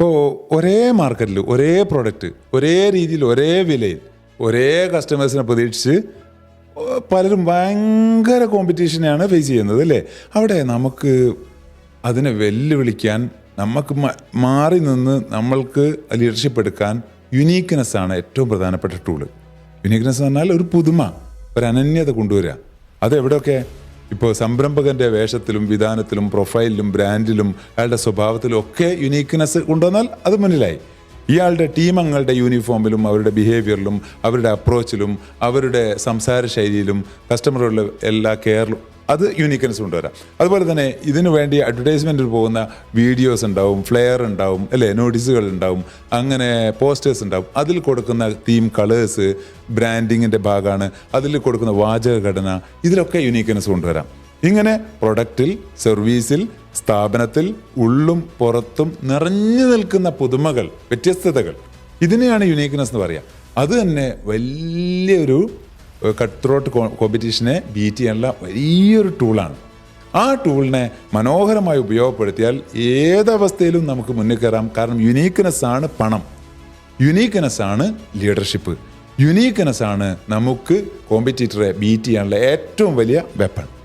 ഇപ്പോൾ ഒരേ മാർക്കറ്റിൽ ഒരേ പ്രോഡക്റ്റ് ഒരേ രീതിയിൽ ഒരേ വിലയിൽ ഒരേ കസ്റ്റമേഴ്സിനെ പ്രതീക്ഷിച്ച് പലരും ഭയങ്കര കോമ്പറ്റീഷനെയാണ് ഫേസ് ചെയ്യുന്നത് അല്ലേ? അവിടെ നമുക്ക് അതിനെ വെല്ലുവിളിക്കാൻ നമുക്ക് മാറി നിന്ന് നമ്മൾക്ക് ലീഡർഷിപ്പ് എടുക്കാൻ യുനീക്ക്നെസ് ആണ് ഏറ്റവും പ്രധാനപ്പെട്ട ടൂൾ യുനീക്ക്നെസ് എന്ന് പറഞ്ഞാൽ ഒരു പുതുമ ഒരു അനന്യത കൊണ്ടുവരിക. അത് എവിടെയൊക്കെ ഇപ്പോൾ സംരംഭകന്റെ വേഷത്തിലും വിധാനത്തിലും പ്രൊഫൈലിലും ബ്രാൻഡിലും അയാളുടെ സ്വഭാവത്തിലും ഒക്കെ യുനീക്ക്നെസ് കൊണ്ടുവന്നാൽ അത് മുന്നിലായി. ഇയാളുടെ ടീമങ്ങളുടെ യൂണിഫോമിലും അവരുടെ ബിഹേവിയറിലും അവരുടെ അപ്രോച്ചിലും അവരുടെ സംസാര ശൈലിയിലും കസ്റ്റമറുകളുടെ എല്ലാ കെയറിലും അത് യൂണിക്ക്നെസ് കൊണ്ടുവരാം. അതുപോലെ തന്നെ ഇതിനു വേണ്ടി അഡ്വർടൈസ്മെന്റിൽ പോകുന്ന വീഡിയോസ് ഉണ്ടാവും ഫ്ലെയർ ഉണ്ടാവും അല്ലേ? നോട്ടീസുകൾ ഉണ്ടാവും അങ്ങനെ പോസ്റ്റേഴ്സ് ഉണ്ടാവും. അതിൽ കൊടുക്കുന്ന തീം കളേഴ്സ് ബ്രാൻഡിങ്ങിന്റെ ഭാഗമാണ്. അതിൽ കൊടുക്കുന്ന വാചകഘടന ഇതിലൊക്കെ യുണീക്ക്നെസ് കൊണ്ടുവരാം. ഇങ്ങനെ പ്രൊഡക്റ്റിൽ സർവീസിൽ സ്ഥാപനത്തിൽ ഉള്ളും പുറത്തും നിറഞ്ഞു നിൽക്കുന്ന പുതുമകൾ വ്യത്യസ്തതകൾ. ഇതിനെയാണ് യുണീക്ക്നെസ് എന്ന് പറയുക അത് തന്നെ വലിയൊരു കട്ട് ത്രോട്ട് കോമ്പറ്റീഷനെ ബീറ്റ് ചെയ്യാനുള്ള വലിയൊരു ടൂളാണ് ആ ടൂളിനെ മനോഹരമായി ഉപയോഗപ്പെടുത്തിയാൽ ഏതവസ്ഥയിലും നമുക്ക് മുന്നിൽ കയറാം. കാരണം യുനീക്ക്നെസ് ആണ് പണം. യുനീക്ക്നെസ് ആണ് ലീഡർഷിപ്പ് യുനീക്ക്നെസ് ആണ് നമുക്ക് കോമ്പറ്റീറ്ററെ ബീറ്റ് ചെയ്യാനുള്ള ഏറ്റവും വലിയ വെപ്പൺ